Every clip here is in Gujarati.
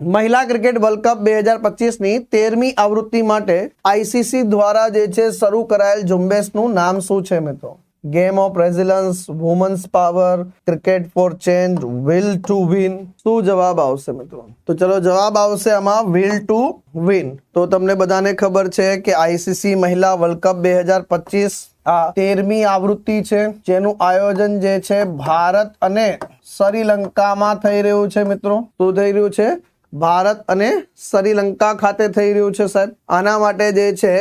મહિલા ક્રિકેટ વર્લ્ડ કપ બે હજાર પચીસની તેરમી આવૃત્તિ માટે આઈસીસી દ્વારા જે છે શરૂ કરાયેલ ઝુંબેશનું નામ શું છે મિત્રો? Game of resilience women's power cricket for change will to win શું જવાબ આવશે મિત્રો? તો ચલો જવાબ આવશે આમાં વિલ ટુ વિન તો તમને બધાને ખબર છે કે આઈસીસી મહિલા વર્લ્ડ કપ બે હજાર પચીસ આ તેરમી આવૃત્તિ છે. જેનું આયોજન જે છે ભારત અને શ્રીલંકામાં થઈ રહ્યું છે મિત્રો. શું થઈ રહ્યું છે? ભારત અને શ્રીલંકા ખાતે થઈ રહ્યું છે, સાહેબ. આના માટે જે છે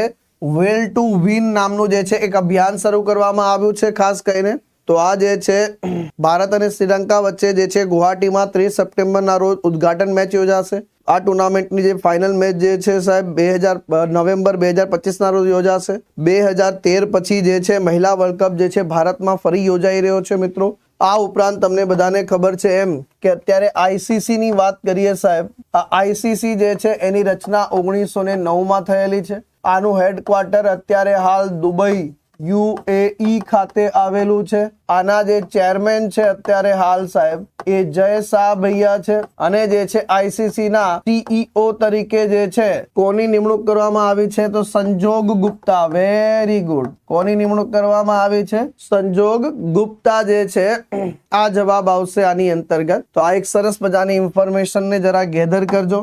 વેલ ટુ વિન નામનું જે છે, એક અભિયાન શરૂ કરવામાં આવ્યું છે, ખાસ કરીને. તો આ જે છે, ભારત અને શ્રીલંકા વચ્ચે જે છે, ગુવાહાટીમાં ત્રીસ સપ્ટેમ્બરના રોજ ઉદ્ઘાટન મેચ યોજાશે. આ ટુર્નામેન્ટની જે ફાઇનલ મેચ જે છે, સાહેબ, બે હજાર નવેમ્બર બે હજાર પચીસના રોજ યોજાશે. બે હજાર તેર પછી જે છે, મહિલા વર્લ્ડ કપ જે છે, ભારતમાં ફરી યોજાઈ રહ્યો છે, મિત્રો. આ ઉપરાંત તમને બધાને ખબર છે એમ કે અત્યારે આઈસીસી ની વાત કરીએ સાહેબ, આ આઈસીસી જે છે એની રચના ઓગણીસો ને નવમાં થયેલી છે. આનું હેડક્વાર્ટર અત્યારે હાલ દુબઈ યુએઈ ખાતે આવેલું છે. આના જે ચેરમેન છે અત્યારે હાલ સાહેબ એ જય શાહ ભૈયા છે અને જે છે આઈસીસી ના સીઈઓ તરીકે જે છે, કોની નિમણૂક કરવામાં આવી છે તો સંજોગ ગુપ્તા વેરી ગુડ કોની નિમણૂક કરવામાં આવી છે? સંજોગ ગુપ્તા જે છે, આ જવાબ આવશે આની અંતર્ગત. તો આ એક સરસ મજાની ઇન્ફોર્મેશન ને જરા ગેધર કરજો.